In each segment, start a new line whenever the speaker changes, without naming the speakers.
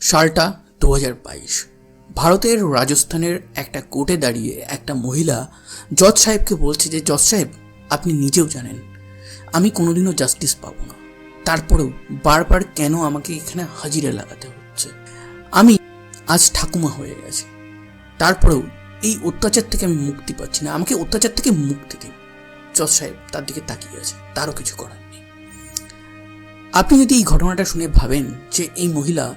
সালটা দু ভারতের রাজস্থানের একটা কোর্টে দাঁড়িয়ে একটা মহিলা জজ সাহেবকে বলছে যে, জজ সাহেব, আপনি নিজেও জানেন, আমি কোনোদিনও জাস্টিস পাবো না। তারপরেও বারবার কেন আমাকে এখানে হাজিরা লাগাতে হচ্ছে? আমি আজ ঠাকুমা হয়ে গেছি। তারপরেও এই অত্যাচার থেকে আমি মুক্তি পাচ্ছি না। আমাকে অত্যাচার থেকে মুক্তি দিন। জজ সাহেব তার দিকে তাকিয়ে আছে, তারও কিছু করার নেই। আপনি যদি এই ঘটনাটা শুনে ভাবেন যে, এই মহিলা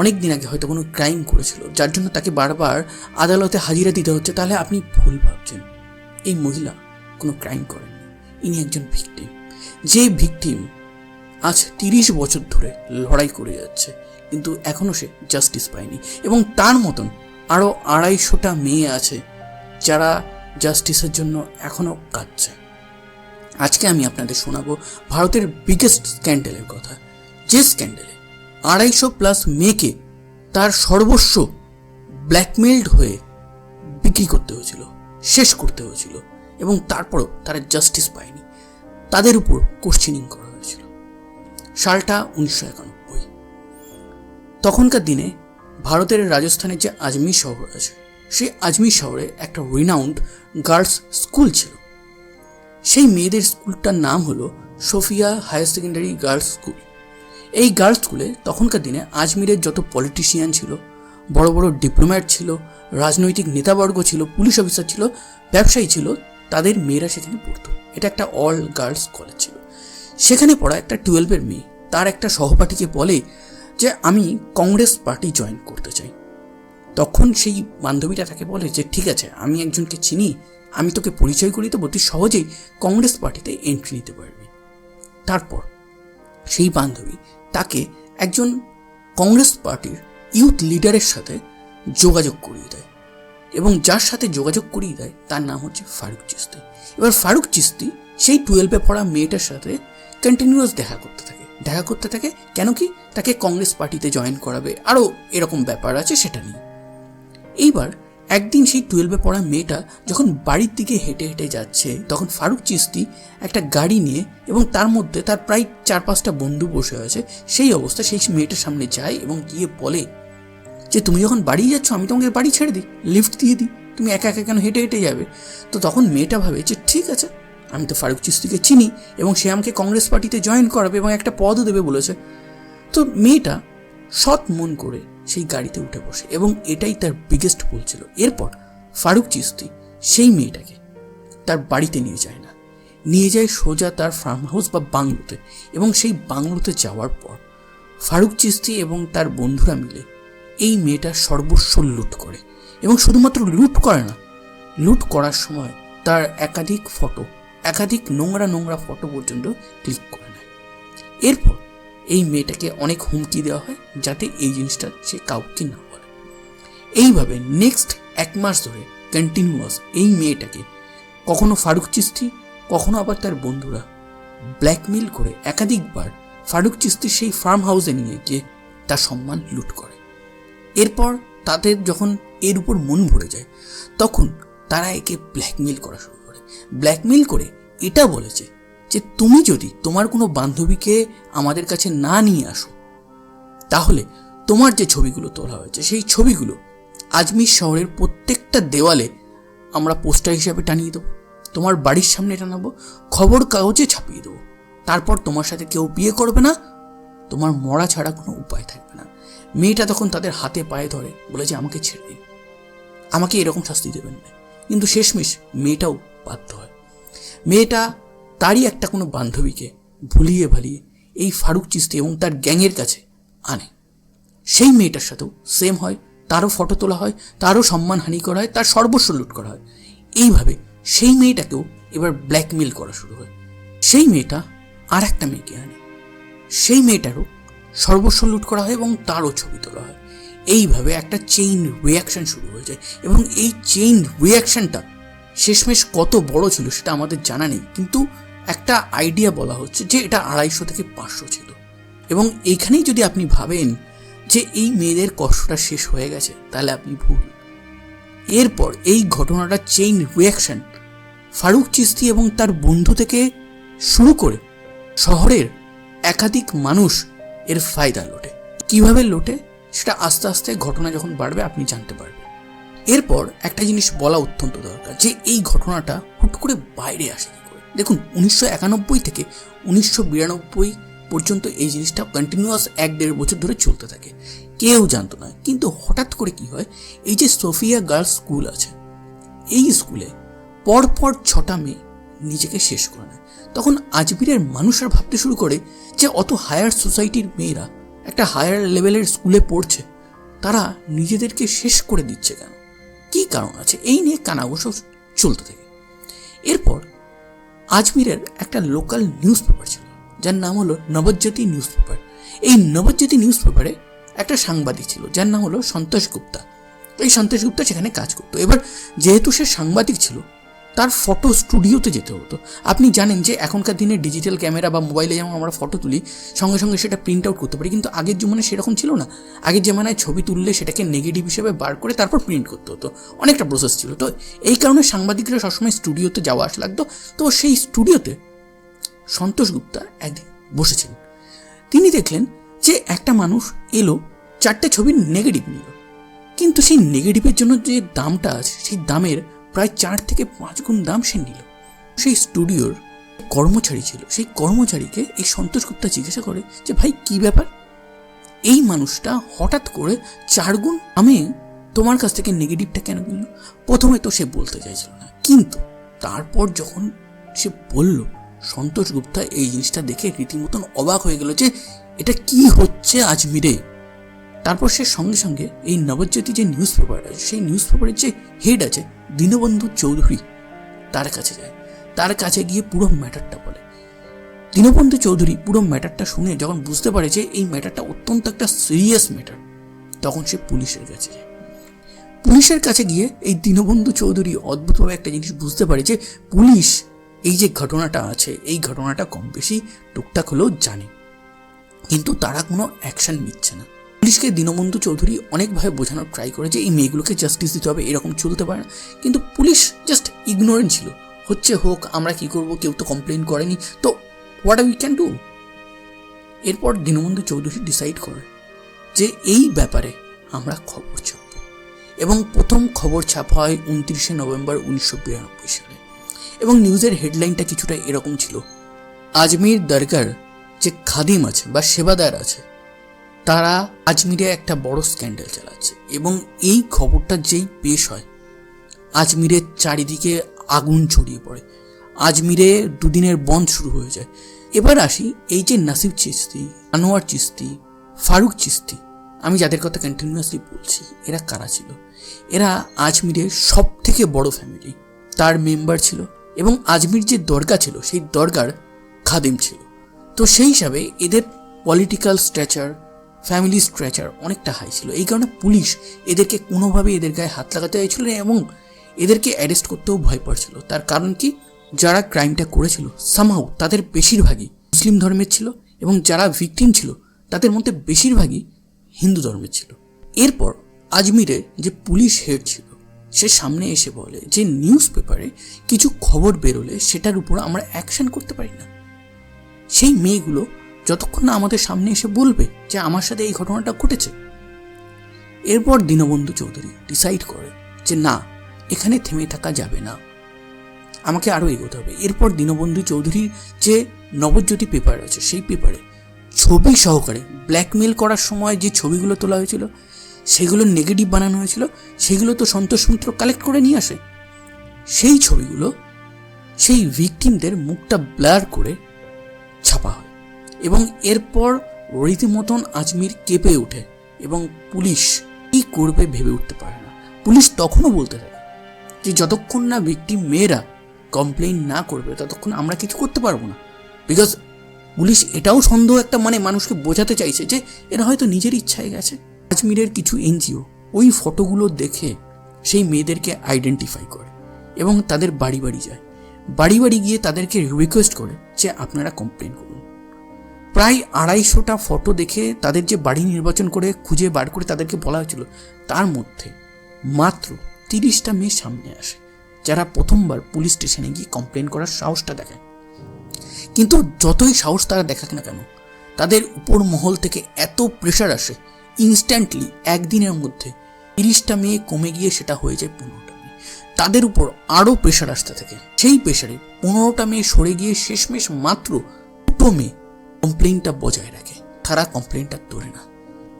অনেক দিন আগে হয়তো কোনো ক্রাইম করেছিল, যার জন্য তাকে বারবার আদালতে হাজিরা দিতে হচ্ছে, তাহলে আপনি ভুল ভাবছেন। এই মহিলা কোনো ক্রাইম করেননি, ইনি একজন ভিকটিম। যে ভিকটিম আজ তিরিশ বছর ধরে লড়াই করে যাচ্ছে, কিন্তু এখনও সে জাস্টিস পায়নি এবং তার মতন আরও আড়াইশোটা মেয়ে আছে যারা জাস্টিসের জন্য এখনও কাঁদছে। আজকে আমি আপনাদের শোনাবো ভারতের বিগেস্ট স্ক্যান্ডেলের কথা, যে স্ক্যান্ডেলে আড়াইশো প্লাস মেয়েকে তার সর্বস্ব ব্ল্যাকমেইলড হয়ে বিক্রি করতে হয়েছিল, শেষ করতে হয়েছিল এবং তারপরও তারা জাস্টিস পায়নি। তাদের উপর কোশ্চেনিং করা হয়েছিল। সালটা উনিশশো একানব্বই। তখনকার দিনে ভারতের রাজস্থানের যে আজমির শহর আছে, সেই আজমির শহরে একটা রিনাউন্ড গার্লস স্কুল ছিল। সেই মেয়েদের স্কুলটার নাম হলো Sophia higher secondary girls school এই গার্লস স্কুলে তখনকার দিনে আজমিরের যত পলিটিশিয়ান ছিল, বড় বড় ডিপ্লোম্যাট ছিল, রাজনৈতিক নেতাবর্গ ছিল, পুলিশ অফিসার ছিল, ব্যবসায়ী ছিল, তাদের মেয়েরা সেখানে পড়তো। এটা একটা অল গার্লস কলেজ ছিল। সেখানে পড়া একটা টুয়েলভের মেয়ে, তার একটা সহপাঠীকে বলে যে, আমি কংগ্রেস পার্টি জয়েন করতে চাই। তখন সেই বান্ধবীটা তাকে বলে যে, ঠিক আছে, আমি একজনকে চিনি, আমি তোকে পরিচয় করি দেবো, তুই সহজেই কংগ্রেস পার্টিতে এন্ট্রি নিতে পারবি। তারপর সেই বান্ধবী তাকে একজন কংগ্রেস পার্টির ইউথ লিডারের সাথে যোগাযোগ করিয়ে দেয় এবং যার সাথে যোগাযোগ করিয়ে দেয় তার নাম হচ্ছে ফারুক চিস্তি। এবার ফারুক চিস্তি সেই টুয়েলভে পড়া মেয়েটার সাথে কন্টিনিউয়াস দেখা করতে থাকে। দেখা করতে থাকে কেন কি তাকে কংগ্রেস পার্টিতে জয়েন করাবে। আরও এরকম ব্যাপার আছে সেটা নিয়ে। এইবার একদিন সেই টুয়েলভে পড়া মেয়েটা যখন বাড়ির দিকে হেঁটে হেঁটে যাচ্ছে, তখন ফারুক চিস্তি একটা গাড়ি নিয়ে এবং তার মধ্যে তার প্রায় চার পাঁচটা বন্ধু বসে আছে, সেই অবস্থা সেই মেয়েটার সামনে যায় এবং গিয়ে বলে, যে তুমি যখন বাড়ি যাচ্ছ, আমি তোমাকে বাড়ি ছেড়ে দিই, লিফট দিয়ে দিই, তুমি একা একা কেন হেঁটে হেঁটে যাবে? তো তখন মেয়েটা ভাবে যে, ঠিক আছে, আমি তো ফারুক চিস্তিকে চিনি এবং সে আমাকে কংগ্রেস পার্টিতে জয়েন করাবে এবং একটা পদও দেবে বলেছে। তো মেয়েটা সৎ মন করে সেই গাড়িতে উঠে বসে এবং এটাই তার বিগেস্ট ভুল ছিল। এরপর ফারুক চিস্তি সেই মেয়েটাকে তার বাড়িতে নিয়ে যায় না। নিয়ে যায় সোজা তার ফার্ম হাউস বা বাংলোতে এবং সেই বাংলোতে যাওয়ার পর ফারুক চিস্তি এবং তার বন্ধুরা মিলে এই মেয়েটা সর্বস্ব লুট করে এবং শুধুমাত্র লুট করে না, লুট করার সময় তার একাধিক ফটো একাধিক নোংরা নোংরা ফটো পর্যন্ত ক্লিক করে নেয়। এরপর এই মেয়েটাকে অনেক হুমকি দেওয়া হয় যাতে এই জিনিসটা সে কাউকে না বলে। এইভাবে নেক্সট এক মাস ধরে কন্টিনিউয়াস এই মেয়েটাকে কখনো ফারুক চিস্তি কখনো আবার তার বন্ধুরা ব্ল্যাকমেল করে একাধিকবার ফারুক চিস্তি সেই ফার্ম হাউসে নিয়ে গিয়ে তার সম্মান লুট করে। এরপর তাদের যখন এর উপর মন ভরে যায়, তখন তারা একে ব্ল্যাকমেল করা শুরু করে। ব্ল্যাকমেল করে এটা বলেছে যে তুমি যদি তোমার কোনো বান্ধবীকে আমাদের কাছে না নিয়ে আসো, তাহলে তোমার যে ছবিগুলো তোলা হয়েছে, সেই ছবিগুলো আজমির শহরের প্রত্যেকটা দেওয়ালে আমরা পোস্টার হিসাবে টানিয়ে দেবো, তোমার বাড়ির সামনে টানাবো, খবর কাগজে ছাপিয়ে দেবো। তারপর তোমার সাথে কেউ বিয়ে করবে না, তোমার মরা ছাড়া কোনো উপায় থাকবে না। মেয়েটা তখন তাদের হাতে পায়ে ধরে, বলে যে আমাকে ছেড়ে দিন। আমাকে এরকম শাস্তি দেবেন না। কিন্তু শেষমেশ মেয়েটাও বাধ্য হয়। মেয়েটা তারই একটা কোনো বান্ধবীকে ভুলিয়ে ভালিয়ে এই ফারুক চিস্তি এবং তার গ্যাংয়ের কাছে আনে। সেই মেয়েটার সাথেও সেম হয়, তারও ফটো তোলা হয়, তারও সম্মানহানি করা হয়, তার সর্বস্ব লুট করা হয়। এইভাবে সেই মেয়েটাকেও এবার ব্ল্যাকমেল করা শুরু হয়। সেই মেয়েটা আর একটা মেয়েকে আনে। সেই মেয়েটারও সর্বস্ব লুট করা হয় এবং তারও ছবি তোলা হয়। এইভাবে একটা চেইন রিয়াকশন শুরু হয়ে যায় এবং এই চেইন রিয়াকশনটা শেষমেশ কত বড় ছিল সেটা আমাদের জানা নেই, কিন্তু একটা আইডিয়া বলা হচ্ছে যে এটা আড়াইশো থেকে পাঁচশো ছিল। এবং এইখানেই যদি আপনি ভাবেন যে এই মেয়েদের কষ্টটা শেষ হয়ে গেছে, তাহলে আপনি ভুল। এরপর এই ঘটনাটা চেইন রিয়াকশন ফারুক চিস্তি এবং তার বন্ধু থেকে শুরু করে শহরের একাধিক মানুষ এর ফায়দা লোটে। কীভাবে লোটে? সেটা আস্তে আস্তে ঘটনা যখন বাড়বে, আপনি জানতে পারবেন। এরপর একটা জিনিস বলা অত্যন্ত দরকার, যে এই ঘটনাটা হুট করে বাইরে আসে দেখুন, উনিশশো একানব্বই থেকে উনিশশো বিরানব্বই পর্যন্ত এই জিনিসটা কন্টিনিউয়াস এক দেড় বছর ধরে চলতে থাকে। কেউ জানতো না, কিন্তু হঠাৎ করে কি হয়, এই যে সোফিয়া গার্লস স্কুল আছে, এই স্কুলে পরপর ছটা মেয়ে নিজেকে শেষ করে নেয়। তখন আজমিরের মানুষরা ভাবতে শুরু করে যে অত হায়ার সোসাইটির মেয়েরা একটা হায়ার লেভেলের স্কুলে পড়ছে, তারা নিজেদেরকে শেষ করে দিচ্ছে কেন? কী কারণ আছে? এই নিয়ে কানাঘোষ চলতে থাকে। এরপর আজমিরের একটা লোকাল নিউজ পেপার ছিল, যার নাম হলো নবজ্যোতি নিউজ পেপার এই নবজ্যোতি নিউজ পেপারে একটা সাংবাদিক ছিল, যার নাম হলো সন্তোষ গুপ্তা। এই সন্তোষ গুপ্তা সেখানে কাজ করতো। এবার যেহেতু সে সাংবাদিক ছিল তার ফটো স্টুডিওতে যেতে হতো। আপনি জানেন যে এখনকার দিনে ডিজিটাল ক্যামেরা বা মোবাইলে যেমন আমরা ফটো তুলি, সঙ্গে সঙ্গে সেটা প্রিন্ট আউট করতে পারি। কিন্তু আগের জমানায় সেরকম ছিল না। আগের জামানায় ছবি তুললে সেটাকে নেগেটিভ হিসেবে বার করে তারপর প্রিন্ট করতে হতো। অনেকটা প্রসেস ছিল। তো এই কারণে সাংবাদিকরা সবসময় স্টুডিওতে যাওয়া আসা লাগতো। তো সেই স্টুডিওতে সন্তোষ গুপ্তা একদিন বসেছিলেন তিনি দেখলেন যে একটা মানুষ এলো, চারটে ছবির নেগেটিভ নিল। কিন্তু সেই নেগেটিভের জন্য যে দামটা আছে, সেই দামের প্রায় চার থেকে পাঁচ গুণ দাম সে নিল। সেই স্টুডিওর কর্মচারী ছিল। সেই কর্মচারীকে এই সন্তোষ গুপ্তা জিজ্ঞাসা করে যে, ভাই, কি ব্যাপার? এই মানুষটা হঠাৎ করে চার গুণ আমি তোমার কাছ থেকে নেগেটিভটা কেন নিল? প্রথমে তো সে বলতে চাইছিল না। কিন্তু তারপর যখন সে বলল, সন্তোষ গুপ্তা এই জিনিসটা দেখে রীতিমতন অবাক হয়ে গেল যে, এটা কি হচ্ছে আজমিরে তারপর সে সঙ্গে সঙ্গে এই নবজ্যোতি যে নিউজ পেপার আছে, সেই নিউজ পেপারের যে হেড আছে দীনবন্ধু চৌধুরী তার কাছে যায়। তার কাছে গিয়ে পুরো ম্যাটারটা বলে। দীনবন্ধু চৌধুরী পুরো ম্যাটারটা শুনে যখন বুঝতে পারে যে এই ম্যাটারটা অত্যন্ত একটা সিরিয়াস ম্যাটার তখন সে পুলিশের কাছে যায়। পুলিশের কাছে গিয়ে এই দীনবন্ধু চৌধুরী অদ্ভুতভাবে একটা জিনিস বুঝতে পারে যে পুলিশ এই যে ঘটনাটা আছে, এই ঘটনাটা কম বেশি টুকটাক হলেও জানে। কিন্তু তারা কোনো অ্যাকশন নিচ্ছে না। পুলিশকে দীনবন্ধু চৌধুরী অনেকভাবে বোঝানোর ট্রাই করে যে এই মেয়েগুলোকে জাস্টিস দিতে হবে, এরকম চলতে পারে না। কিন্তু পুলিশ জাস্ট ইগনোরেন্ট ছিল। হচ্ছে হোক, আমরা কি করব? কেউ তো কমপ্লেন করেনি। তো হোয়াট উই ক্যান ডু এরপর দীনবন্ধু চৌধুরী ডিসাইড করে যে এই ব্যাপারে আমরা খবর ছাপব। এবং প্রথম খবর ছাপা হয় উনত্রিশে নভেম্বর উনিশশো বিরানব্বই সালে। এবং নিউজের হেডলাইনটা কিছুটা এরকম ছিল। আজমির দরকার যে খাদিম আছে বা সেবাদার আছে তারা আজমিরে একটা বড় স্ক্যান্ডেল চালাচ্ছে এবং এই খবরটা যেই পেশ হয়, আজমিরের চারিদিকে আগুন ছড়িয়ে পড়ে। আজমিরে দুদিনের বন্ধ শুরু হয়ে যায়। এবার আসি এই যে নাসিব চিস্তি আনোয়ার চিস্তি ফারুক চিস্তি আমি যাদের কথা কন্টিনিউয়াসলি বলছি, এরা কারা ছিল? এরা আজমিরের সব থেকে বড় ফ্যামিলি তার মেম্বার ছিল এবং আজমির যে দরগা ছিল, সেই দরগার খাদিম ছিল। তো সেই হিসাবে এদের পলিটিক্যাল স্ট্রেচার ফ্যামিলি স্ট্রেচার অনেকটা হাই ছিল। এই কারণে পুলিশ এদেরকে কোনোভাবে এদের গায়ে হাত লাগাতে চাইছিল এবং এদেরকে অ্যারেস্ট করতেও ভয় পাচ্ছিল। তার কারণ কি? যারা ক্রাইমটা করেছিল সামহাউ তাদের বেশিরভাগই মুসলিম ধর্মের ছিল এবং যারা ভিকটিম ছিল, তাদের মধ্যে বেশিরভাগই হিন্দু ধর্মের ছিল। এরপর আজমিরে যে পুলিশ হেড ছিল, সে সামনে এসে বলে যে নিউজ পেপারে কিছু খবর বেরোলে সেটার উপর আমরা অ্যাকশন করতে পারি না। সেই মেয়েগুলো যতক্ষণ না আমাদের সামনে এসে বলবে যে আমার সাথে এই ঘটনাটা ঘটেছে। এরপর দীনবন্ধু চৌধুরী ডিসাইড করে যে না, এখানে থেমে থাকা যাবে না। আমাকে আরও এগোতে হবে। এরপর দীনবন্ধু চৌধুরীর যে নবজ্যোতি পেপার আছে সেই পেপারে ছবি সহকারে ব্ল্যাকমেল করার সময় যে ছবিগুলো তোলা হয়েছিল, সেগুলো নেগেটিভ বানানো হয়েছিল, সেগুলো তো সন্তোষ মিত্র কালেক্ট করে নিয়ে আসে। সেই ছবিগুলো সেই ভিকটিমদের মুখটা ব্লার করে ছাপা হয়। এবং এরপর রীতিমতন আজমির কেঁপে ওঠে এবং পুলিশ কি করবে ভেবে উঠতে পারে না। পুলিশ তখনও বলতে থাকে যে যতক্ষণ না ভিকটিম মেয়েরা কমপ্লেন না করবে, ততক্ষণ আমরা কিছু করতে পারব না। বিকজ পুলিশ এটাও সন্দেহ একটা মানে মানুষকে বোঝাতে চাইছে যে এরা হয়তো নিজের ইচ্ছায় গেছে। কাশ্মীরের কিছু এনজিও ওই ফটোগুলো দেখে সেই মেয়েদেরকে আইডেন্টিফাই করে এবং তাদের বাড়ি বাড়ি যায়। বাড়ি বাড়ি গিয়ে তাদেরকে রিকোয়েস্ট করে যে আপনারা কমপ্লেন করুন। প্রায় আড়াইশোটা ফটো দেখে তাদের যে বাড়ি নির্বাচন করে খুঁজে বার করে তাদেরকে বলা হয়েছিল, তার মধ্যে মাত্র তিরিশটা মেয়ে সামনে আসে, যারা প্রথমবার পুলিশ স্টেশনে গিয়ে কমপ্লেন করার সাহসটা দেখায়। কিন্তু যতই সাহস তারা দেখাক না কেন, তাদের উপর মহল থেকে এত প্রেশার আসে ইনস্ট্যান্টলি একদিনের মধ্যে তিরিশটা মেয়ে কমে গিয়ে সেটা হয়ে যায় পনেরোটা মেয়ে। তাদের উপর আরও প্রেশার আসতে থাকে। সেই প্রেশারে পনেরোটা মেয়ে সরে গিয়ে শেষমেশ মাত্র দুটো মেয়ে কমপ্লেনটা বজায় রাখে, তারা কমপ্লেনটা তোলে না।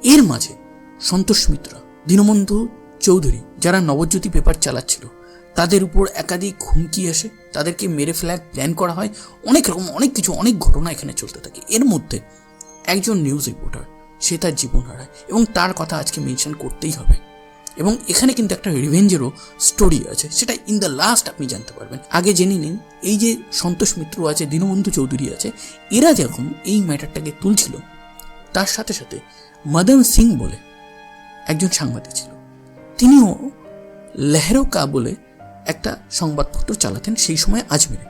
এর মাঝে সন্তোষ মিত্রা, দীনবন্ধু চৌধুরী যারা নবজ্যোতি পেপার চালাচ্ছিল, তাদের উপর একাধিক হুমকি আসে, তাদেরকে মেরে ফেলার প্ল্যান করা হয়, অনেক রকম, অনেক কিছু, অনেক ঘটনা এখানে চলতে থাকে। এর মধ্যে একজন নিউজ রিপোর্টার সে তার জীবন হারায় এবং তার কথা আজকে মেনশন করতেই হবে। এবং এখানে কিন্তু একটা রিভেঞ্জেরও স্টোরি আছে। সেটা ইন দ্য লাস্ট আপনি জানতে পারবেন। আগে জেনে নিন, এই যে সন্তোষ মিত্র আছে, দীনবন্ধু চৌধুরী আছে, এরা যখন এই ম্যাটারটাকে তুলছিল, তার সাথে সাথে মদন সিং বলে একজন সাংবাদিক ছিল। তিনিও লেহরোকা বলে একটা সংবাদপত্র চালাতেন সেই সময় আজমিরে।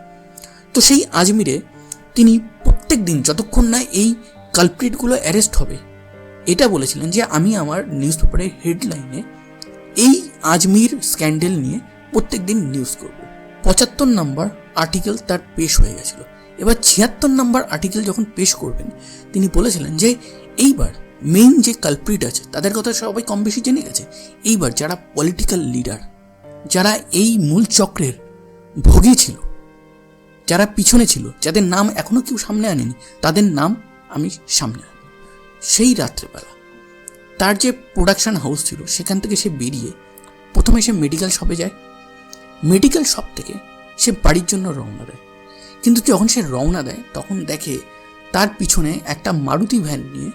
তো সেই আজমিরে তিনি প্রত্যেক দিন যতক্ষণ না এই কালপ্রিটগুলো অ্যারেস্ট হবে, এটা বলেছিলেন যে আমি আমার নিউজ পেপারের হেডলাইনে এই আজমির স্ক্যান্ডেল নিয়ে প্রত্যেক দিন নিউজ করব। পঁচাত্তর নাম্বার আর্টিকেল তার পেশ হয়ে গেছিল। এবার ছিয়াত্তর নাম্বার আর্টিকেল যখন পেশ করবেন, তিনি বলেছিলেন যে, এইবার মেইন যে কালপ্রিট আছে, তাদের কথা সবাই কম বেশি জেনে গেছে। এইবার যারা পলিটিক্যাল লিডার যারা এই মূল চক্রের ভোগী ছিল, যারা পিছনে ছিল, যাদের নাম এখনও কেউ সামনে আনেনি, তাদের নাম আমি সামনে আনব সেই রাত্রেবেলা তার যে প্রোডাকশন হাউস ছিল, সেখান থেকে সে বেরিয়ে প্রথমে সে মেডিকেল শপে যায়। মেডিকেল শপ থেকে সে বাড়ির জন্য রওনা দেয়। কিন্তু যখন সে রওনা দেয়, তখন দেখে তার পিছনে একটা মারুতি ভ্যান নিয়ে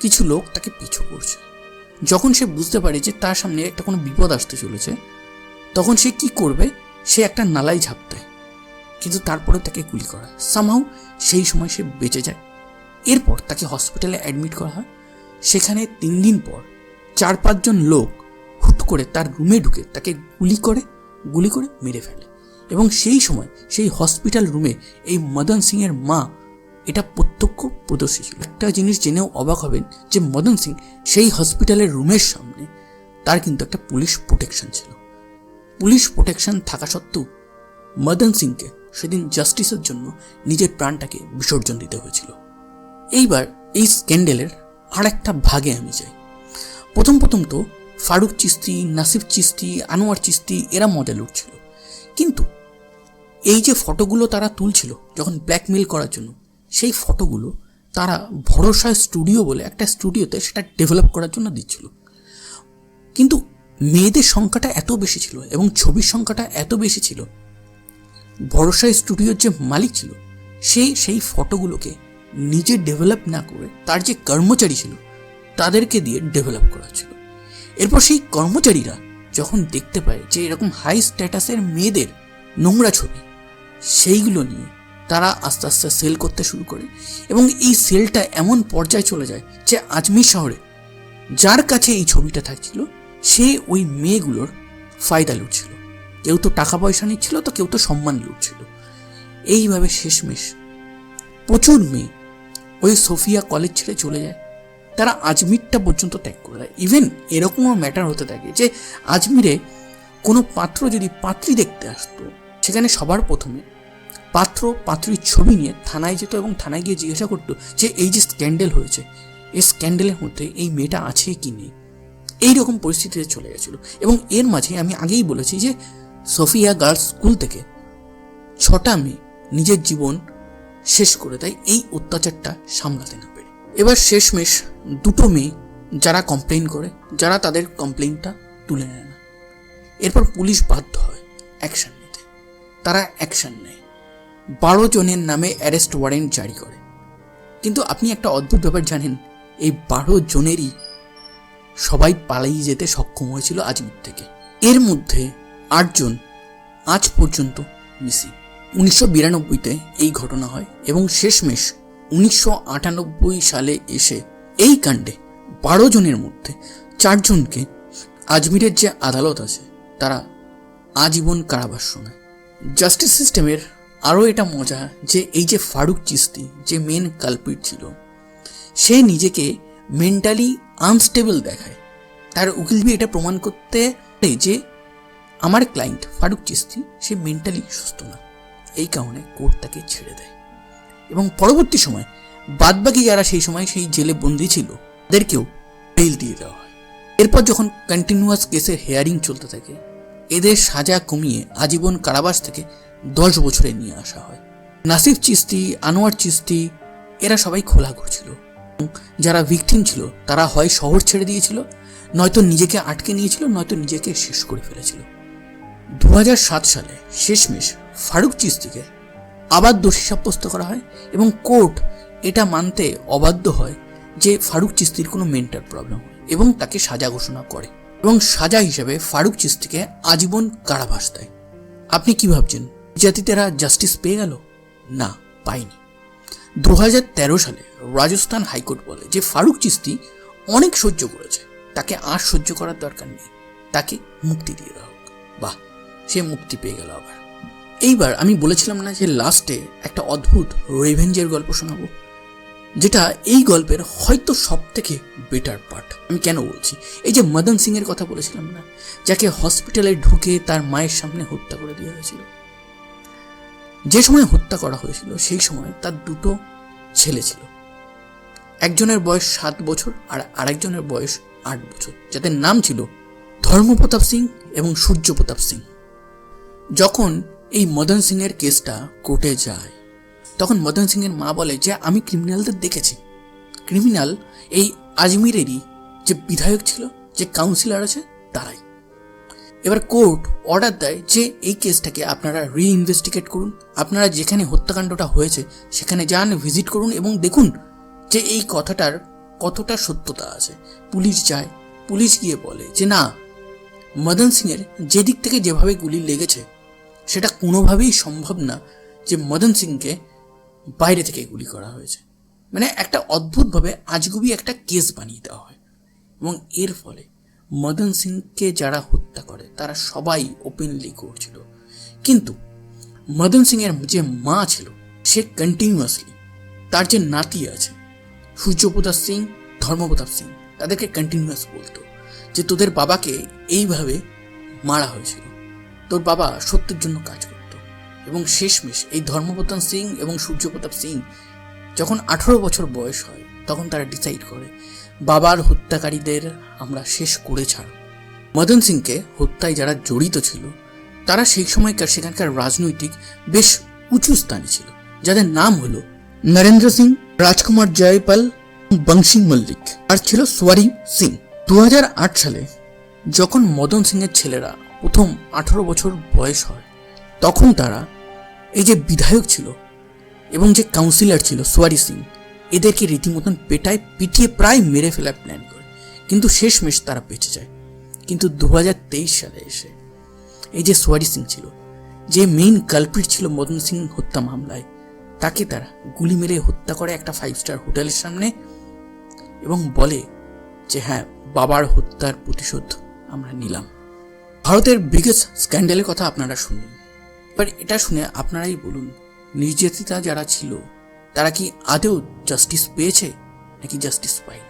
কিছু লোক তাকে পিছু করছে। যখন সে বুঝতে পারে যে তার সামনে একটা কোনো বিপদ আসতে চলেছে, তখন সে কি করবে? সে একটা নালাই ঝাঁপ দেয়। কিন্তু তারপরে তাকে গুলি করা সামহাও সেই সময় সে বেঁচে যায়। এরপর তাকে হসপিটালে অ্যাডমিট করা হয়। সেখানে তিন দিন পর চার পাঁচজন লোক হুট করে তার রুমে ঢুকে তাকে গুলি করে গুলি করে মেরে ফেলে। এবং সেই সময় সেই হসপিটাল রুমে এই মদন সিংয়ের মা এটা প্রত্যক্ষ প্রদর্শী ছিল। একটা জিনিস জেনেও অবাক হবেন যে মদন সিং সেই হসপিটালের রুমের সামনে তার কিন্তু একটা পুলিশ প্রোটেকশন ছিল। পুলিশ প্রোটেকশন থাকা সত্ত্বেও মদন সিংকে সেদিন জাস্টিসের জন্য নিজের প্রাণটাকে বিসর্জন দিতে হয়েছিল। এইবার এই স্ক্যান্ডেলের আর একটা ভাগে আমি যাই। প্রথম প্রথম তো ফারুক চিস্তি নাসিফ চিস্তি আনোয়ার চিস্তি এরা মডেল লুটছিল কিন্তু এই যে ফটোগুলো তারা তুলছিল যখন ব্ল্যাকমেল করার জন্য, সেই ফটোগুলো তারা ভরসা স্টুডিও বলে একটা স্টুডিওতে সেটা ডেভেলপ করার জন্য দিচ্ছিল। কিন্তু মেয়েদের সংখ্যাটা এত বেশি ছিল এবং ছবির সংখ্যাটা এত বেশি ছিল ভরসা স্টুডিওর যে মালিক ছিল, সে সেই ফটোগুলোকে নিজে ডেভেলপ না করে তার যে কর্মচারী ছিল, তাদেরকে দিয়ে ডেভেলপ করা ছিল। এরপর সেই কর্মচারীরা যখন দেখতে পায় যে এরকম হাই স্ট্যাটাসের মেয়েদের নোংরা ছবি, সেইগুলো নিয়ে তারা আস্তে আস্তে সেল করতে শুরু করে এবং এই সেলটা এমন পর্যায়ে চলে যায় যে আজমির শহরে যার কাছে এই ছবিটা থাকছিল, সে ওই মেয়েগুলোর ফায়দা লুটছিল। কেউ তো টাকা পয়সা নিচ্ছিল, তো কেউ তো সম্মান লুটছিল। এইভাবে শেষমেশ প্রচুর মেয়ে ওই সোফিয়া কলেজ ছেড়ে চলে যায়। তারা আজমিরটা পর্যন্ত ত্যাগ করে দেয়। ইভেন এরকমও ম্যাটার হতে থাকে যে, আজমিরে কোনো পাত্র যদি পাত্রী দেখতে আসতো, সেখানে সবার প্রথমে পাত্র, পাত্রীর ছবি নিয়ে থানায় যেত এবং থানায় গিয়ে জিজ্ঞাসা করতো যে, এই যে স্ক্যান্ডেল হয়েছে, এই স্ক্যান্ডেলের মধ্যে এই মেয়েটা আছে কি নেই? এই রকম পরিস্থিতিতে চলে গেছিল। এবং এর মাঝে আমি আগেই বলেছি যে, সোফিয়া গার্লস স্কুল থেকে ছটা মেয়ে নিজের জীবন শেষ করে দেয়, এই অত্যাচারটা সামলাতে না পেরে। এবার শেষমেশ দুটো মেয়ে যারা কমপ্লেন করে, যারা তাদের কমপ্লেনটা তুলে নেয় না। এরপর পুলিশ বাধ্য হয় অ্যাকশন নিতে। তারা অ্যাকশন নেয়। বারো জনের নামে অ্যারেস্ট ওয়ারেন্ট জারি করে। কিন্তু আপনি একটা অদ্ভুত ব্যাপার জানেন, এই বারো জনেরই সবাই পালিয়ে যেতে সক্ষম হয়েছিল আজমির থেকে। এর মধ্যে আটজন আজ পর্যন্ত মিসিং উনিশশো বিরানব্বইতে এই ঘটনা হয় এবং শেষমেশ উনিশশো আটানব্বই সালে এসে এই কাণ্ডে বারো জনের মধ্যে চারজনকে আজমিরের যে আদালত আছে, তারা আজীবন কারাবাস শোনায়। জাস্টিস সিস্টেমের আরও এটা মজা যে এই যে ফারুক চিস্তি, যে মেন কালপিট ছিল, সে নিজেকে মেন্টালি আনস্টেবল দেখায়। তার উকিলবি এটা প্রমাণ করতে যে আমার ক্লায়েন্ট ফারুক চিস্তি, সে মেন্টালি সুস্থ না। এই কারণে কোর্ট তাকে ছেড়ে দেয়। এবং পরবর্তী সময় বাদবাকি যারা সেই সময় সেই জেলে বন্দি ছিল, তাদেরকেও বেল দিয়ে দেওয়া হয়। এরপর যখন কন্টিনিউয়াস কেসের হেয়ারিং চলতে থাকে, এদের সাজা কমিয়ে আজীবন কারাবাস থেকে দশ বছরে নিয়ে আসা হয়। নাসিফ চিস্তি, আনোয়ার চিস্তি, এরা সবাই খোলা ছিল। যারা ভিকটিম ছিল, তারা হয় শহর ছেড়ে দিয়েছিল, নয়তো নিজেকে আটকে নিয়েছিল, নয়তো নিজেকে শেষ করে ফেলেছিল। দু হাজার সাত সালে শেষমেশ ফারুক চিস্তিকে আবার দোষী সাব্যস্ত করা হয় এবং কোর্ট এটা মানতে অবাধ্য হয় যে ফারুক চিস্তির কোনো মেন্টাল প্রবলেম এবং তাকে সাজা ঘোষণা করে এবং সাজা হিসেবে ফারুক চিস্তিকে আজীবন কারাবাস দেয়। আপনি কি ভাবছেন, জাতিতেরা জাস্টিস পেয়ে গেল? না, পায়নি। দু সালে রাজস্থান হাইকোর্ট বলে যে ফারুক চিস্তি অনেক সহ্য করেছে, তাকে আর সহ্য করার দরকার নেই, তাকে মুক্তি দিয়ে দেওয়া হোক। বাহ, সে মুক্তি পেয়ে গেল আবার। এইবার আমি বলেছিলাম না যে লাস্টে একটা অদ্ভুত রেভেঞ্জের গল্প শোনাবো, যেটা এই গল্পের হয়তো সব থেকে বেটার পার্ট আমি কেন বলছি? এই যে মদন সিং এর কথা বলেছিলাম না, যাকে হসপিটালে ঢুকে তার মায়ের সামনে হত্যা করে দেওয়া হয়েছিল। যে সময় হত্যা করা হয়েছিল, সেই সময় তার দুটো ছেলে ছিল। একজনের বয়স সাত বছর আর আরেকজনের বয়স আট বছর, যাদের নাম ছিল ধর্মপ্রতাপ সিং এবং সূর্য প্রতাপ সিং। যখন এই মদন সিংয়ের কেসটা কোর্টে যায়। তখন মদন সিংয়ের মা বলে যে, আমি ক্রিমিনালদের দেখেছি। ক্রিমিনাল এই আজমিরেরই যে বিধায়ক ছিল, যে কাউন্সিলর আছে, তারাই। এবার কোর্ট অর্ডার দেয় যে, এই কেসটাকে আপনারা রিইনভেস্টিগেট করুন। আপনারা যেখানে হত্যাকাণ্ডটা হয়েছে, সেখানে যান ভিজিট করুন এবং দেখুন যে এই কথাটার কতটা সত্যতা আছে। পুলিশ যায়। পুলিশ গিয়ে বলে যে, না, মদন সিংয়ের যেদিক থেকে যেভাবে গুলি লেগেছে সেটা কোনোভাবেই সম্ভব না যে মদন সিংকে বাইরে থেকে গুলি করা হয়েছে। মানে একটা অদ্ভুতভাবে আজগুবি একটা কেস বানিয়ে দেওয়া হয়। এবং এর ফলে মদন সিংকে যারা হত্যা করে, তারা সবাই ওপেনলি করছিল। কিন্তু মদন সিংয়ের যে মা ছিল, সে কন্টিনিউয়াসলি তার যে নাতি আছে, সূর্যপ্রতাপ সিং, ধর্মপ্রতাপ সিং, তাদেরকে কন্টিনিউয়াস বলতো যে তোদের বাবাকে এইভাবে মারা হয়েছিল। তোর বাবা সত্যের জন্য কাজ করত। এবং শেষমেশ এই ধর্মপ্রতাপ সিং এবং সূর্যপ্রতাপ সিং যখন আঠারো বছর বয়স হয়, তখন তারা ডিসাইড করে, বাবার হত্যাকারীদের আমরা শেষ করে ছাড়ব। মদন সিংকে হত্যায় যারা জড়িত ছিল, তারা সেই সময়কার সেখানকার রাজনৈতিক বেশ উঁচু স্থানে ছিল, যাদের নাম হলো নরেন্দ্র সিং, রাজকুমার জয়পাল, বংশী মল্লিক, আর ছিল সোয়ারি সিং। দু হাজার আট সালে যখন মদন সিংয়ের ছেলেরা প্রথম আঠারো বছর বয়স হয়। তখন তারা এই যে বিধায়ক ছিল এবং যে কাউন্সিলর ছিল সোয়ারি সিং, এদেরকে রীতিমতন পেটায় পিটিয়ে প্রায় মেরে ফেলার প্ল্যান করে। কিন্তু শেষমেশ তারা বেঁচে যায়। কিন্তু দু হাজার তেইশ সালে এসে এই যে সোয়ারি সিং ছিল, যে মেইন কালপ্রিট ছিল মদন সিং হত্যা মামলায়, তাকে তারা গুলি মেরে হত্যা করে একটা ফাইভ স্টার হোটেলের সামনে এবং বলে যে হ্যাঁ বাবার হত্যার প্রতিশোধ আমরা নিলাম। ভারতের বিগেস্ট স্ক্যান্ডেলের কথা আপনারা শুনুন এবার এটা শুনে আপনারাই বলুন, নির্যাতিতা যারা ছিল, তারা কি আদেও জাস্টিস পেয়েছে নাকি জাস্টিস পায়নি?